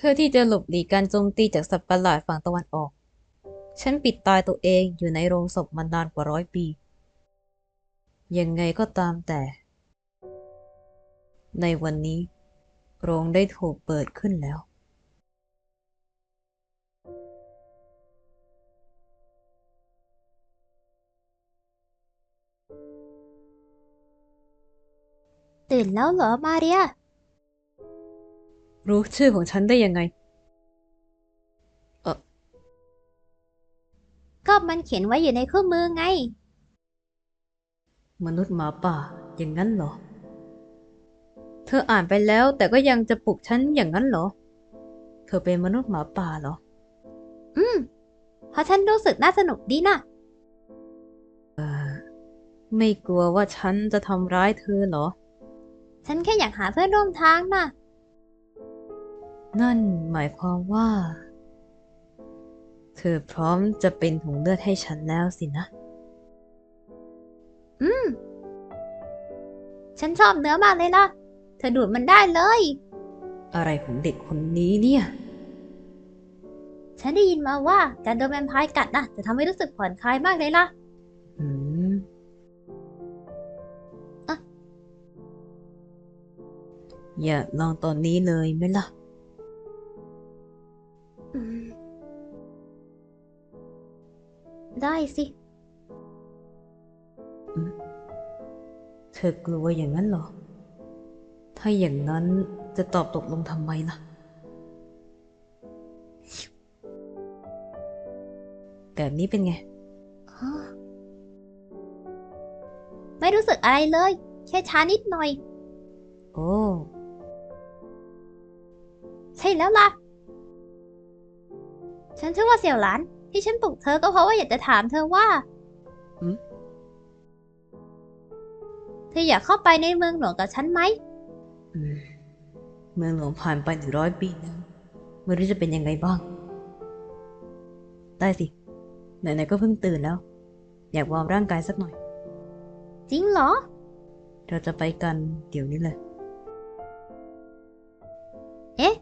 เพื่อที่จะหลบหลีกการโจมตีจากสัตว์ประหลาดฝั่งตะวันออก ฉันปิดตายตัวเองอยู่ในโรงศพมานานกว่าร้อยปี ยังไงก็ตามแต่ ในวันนี้ โรงได้ถูกเปิดขึ้นแล้วตื่นแล้วเหรอมาเรีย รู้ชื่อของฉันได้ยังไง ก็มันเขียนไว้อยู่ในคู่มือไง มนุษย์หมาป่าอย่างนั้นเหรอ เธออ่านไปแล้วแต่ก็ยังจะปลุกฉันอย่างนั้นเหรอ เธอเป็นมนุษย์หมาป่าเหรอ อืม เพราะฉันรู้สึกน่าสนุกดีนะไม่กลัวว่าฉันจะทำร้ายเธอเหรอ ฉันแค่อยากหาเพื่อนร่วมทางนะ นั่นหมายความว่า เธอพร้อมจะเป็นถุงเลือดให้ฉันแล้วสินะ อืม ฉันชอบเนื้อมากเลยล่ะ เธอดูดมันได้เลย อะไรของเด็กคนนี้เนี่ย ฉันได้ยินมาว่าการโดนแวมไพร์กัดนะจะทำให้รู้สึกผ่อนคลายมากเลยล่ะ อืมอะอย่าลองตอนนี้เลยไหมล่ะ ได้สิ เธอกลัวอย่างนั้นเหรอ ถ้าอย่างนั้นจะตอบตกลงทำไมล่ะ แบบนี้เป็นไง ไม่รู้สึกอะไรเลย แค่ช้านิดหน่อย โอ้ ใช่แล้วล่ะ ฉันชื่อว่าเสี่ยวหลาน ที่ฉันปลุกเธอก็เพราะว่าอยากจะถามเธอว่าหืมเธออยากเข้าไปในเมืองหลวงกับฉันไหมอืมเมืองหลวงผ่านไปหนึ่งร้อยปีแล้วไม่รู้จะเป็นยังไงบ้าง ได้สิ ไหนๆก็เพิ่งตื่นแล้ว อยากวอร์มร่างกายสักหน่อย จริงเหรอ เราจะไปกันเดี๋ยวนี้เลย เอ๊ะ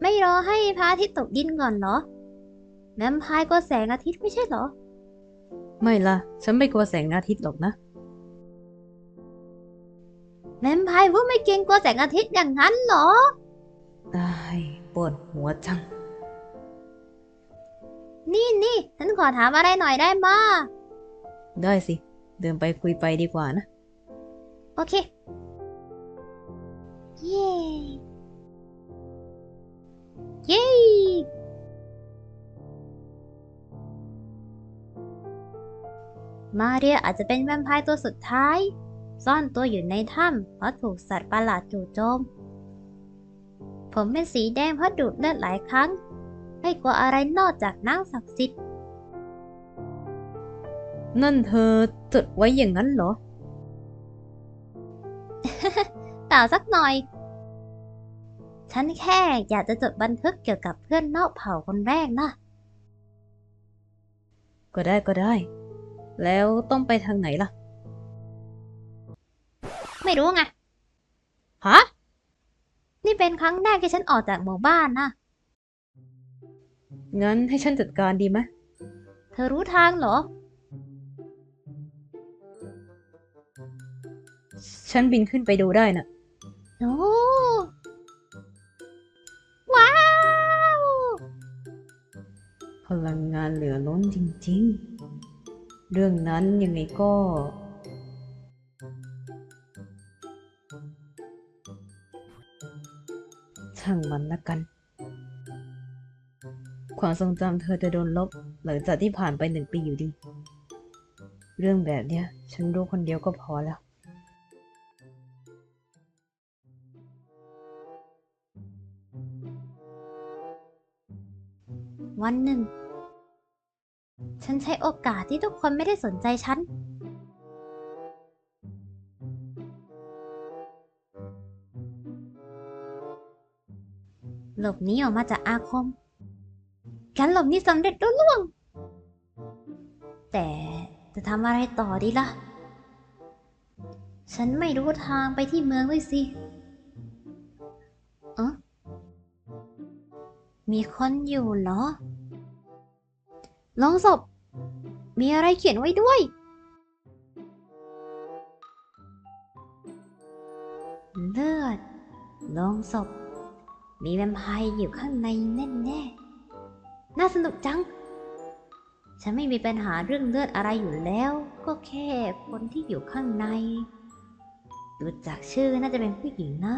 ไม่รอให้พระอาทิตย์ตกดินก่อนเหรอ แวมไพร์กลัวแสงอาทิตย์ไม่ใช่เหรอ ไม่ล่ะฉันไม่กลัวแสงอาทิตย์หรอกนะ แวมไพร์พวกไม่เกรงกลัวแสงอาทิตย์อย่างนั้นเหรอได้ปวดหัวจัง นี่นี่ฉันขอถามอะไรหน่อยได้มาได้สิ เดินไปคุยไปดีกว่านะ โอเค เย้ เย้ มาเรียอาจจะเป็นแวมไพร์ตัวสุดท้าย ซ่อนตัวอยู่ในถ้ำเพราะถูกสัตว์ประหลาดจู่โจม ผมเป็นสีแดงเพราะดูดเลือดหลายครั้ง ไม่กลัวอะไรนอกจากนางศักดิ์สิทธิ์ นั่นเธอจดไว้อย่างนั้นเหรอเปล่าสักหน่อย ฉันแค่อยากจะจดบันทึกเกี่ยวกับเพื่อนนอกเผ่าคนแรกนะ ก็ได้ก็ได้ แล้วต้องไปทางไหนล่ะ ไม่รู้ไง ฮะ นี่เป็นครั้งแรกที่ฉันออกจากหมู่บ้านนะ งั้นให้ฉันจัดการดีไหม เธอรู้ทางเหรอ ฉันบินขึ้นไปดูได้น่ะโอ้ว้าว พลังงานเหลือล้นจริง ๆ เรื่องนั้นยังไงก็ ช่างมันละกัน ความทรงจำเธอจะโดนลบหลังจากที่ผ่านไปหนึ่งปีอยู่ดี เรื่องแบบเนี้ย ฉันรู้คนเดียวก็พอแล้ววันหนึ่ง ฉันใช้โอกาสที่ทุกคนไม่ได้สนใจฉัน หลบหนีออกมาจากอาคม การหลบหนีสำเร็จรุ่ล่วง แต่จะทำอะไรต่อดีล่ะ ฉันไม่รู้ทางไปที่เมืองด้วยสิเออมีคนอยู่เหรอ ลงศพ มีอะไรเขียนไว้ด้วย เลือดลงศพ มีแวมไพร์อยู่ข้างในแน่แน่ๆน่าสนุกจัง ฉันไม่มีปัญหาเรื่องเลือดอะไรอยู่แล้ว ก็แค่คนที่อยู่ข้างใน ดูจากชื่อน่าจะเป็นผู้หญิงนะ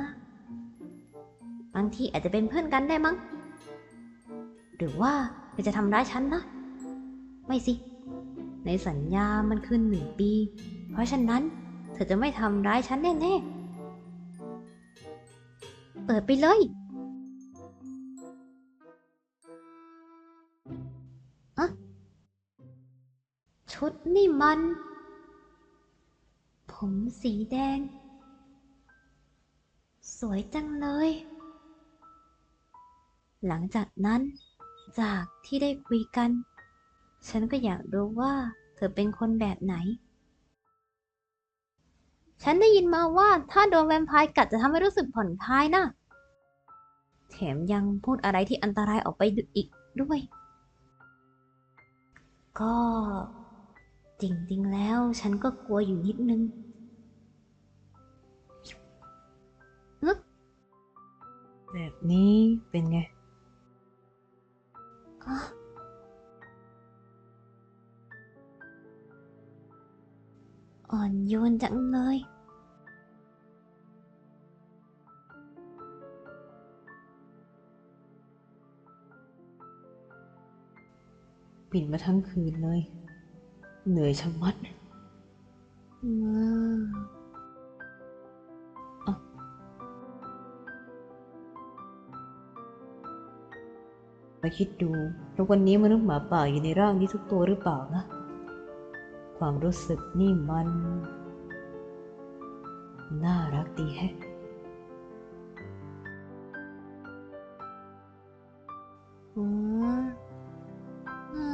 บางทีอาจจะเป็นเพื่อนกันได้มั้ง หรือว่าเธอจะทำร้ายฉันนะ ไม่สิ ในสัญญามันคือหนึ่งปี เพราะฉะนั้นเธอจะไม่ทำร้ายฉันแน่ๆ เปิดไปเลย อะ ชุดนี่มัน ผมสีแดง สวยจังเลย หลังจากนั้นจากที่ได้คุยกัน ฉันก็อยากรู้ว่า เธอเป็นคนแบบไหน ฉันได้ยินมาว่าถ้าโดนแวมไพร์กัดจะทำให้รู้สึกผ่อนคลายนะ แถมยังพูดอะไรที่อันตรายออกไปอีกด้วย ก็จริงๆแล้วฉันก็กลัวอยู่นิดนึงแบบนี้เป็นไง โยนจังเลย ปิดมาทั้งคืนเลย เหนื่อยชะมัดอืมมาคิดดูทุกวันนี้มนุษย์หมาป่าอยู่ในร่างนี้ทุกตัวหรือเปล่านะ ความรู้สึกนี่มัน น่ารักดีแฮะอืมอ้า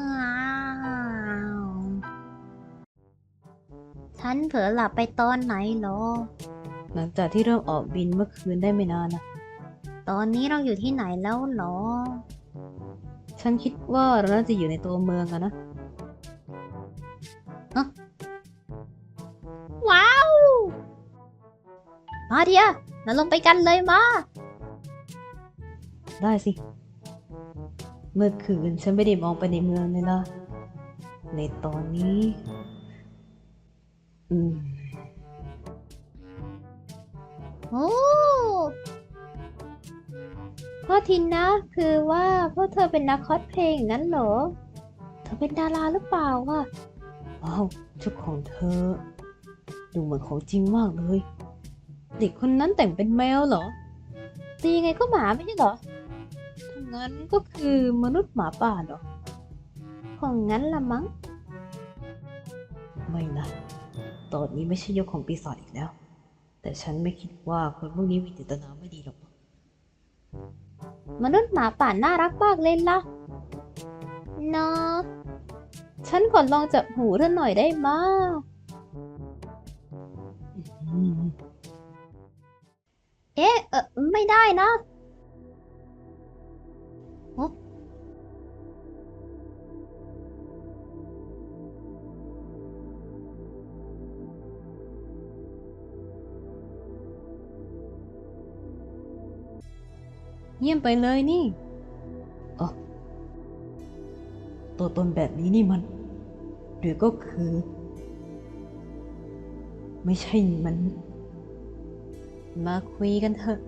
วฉันเผลอหลับไปตอนไหนเหรอ หลังจากที่เริ่มออกบินเมื่อคืนได้ไม่นานนะตอนนี้เราอยู่ที่ไหนแล้วเหรอ ฉันคิดว่าเราน่าจะอยู่ในตัวเมืองอะนะ มาเดียเราลงไปกันเลยมา ได้สิ เมื่อคืนฉันไม่ได้มองไปในเมืองเลยนะ ในตอนนี้ อืม โอ้พ่อทินนะ คือว่าพวกเธอเป็นนักคอสเพลย์อย่างนั้นเหรอ เธอเป็นดาราหรือเปล่าวะว้าวชุดของเธอ ดูเหมือนของจริงมากเลย เด็กคนนั้นแต่งเป็นแมวเหรอตียังไงก็หมาไม่ใช่เหรอถ้างั้นก็คือมนุษย์หมาป่าเหรอคงงั้นละมั้ง ไม่นะ ตอนนี้ไม่ใช่ยุคของปีศาจอีกแล้ว แต่ฉันไม่คิดว่าคนพวกนี้มีเจตนาไม่ดีหรอก มนุษย์หมาป่าน่ารักมากเลยล่ะเนาะฉันขอลองจับหูเธอหน่อยได้ม เอ๊ะเออไม่ได้นะเยี่ยมไปเลยนี่อ๋อตัวตนแบบนี้นี่มัน หรือก็คือ ไม่ใช่มัน มาคุยกันเถอะ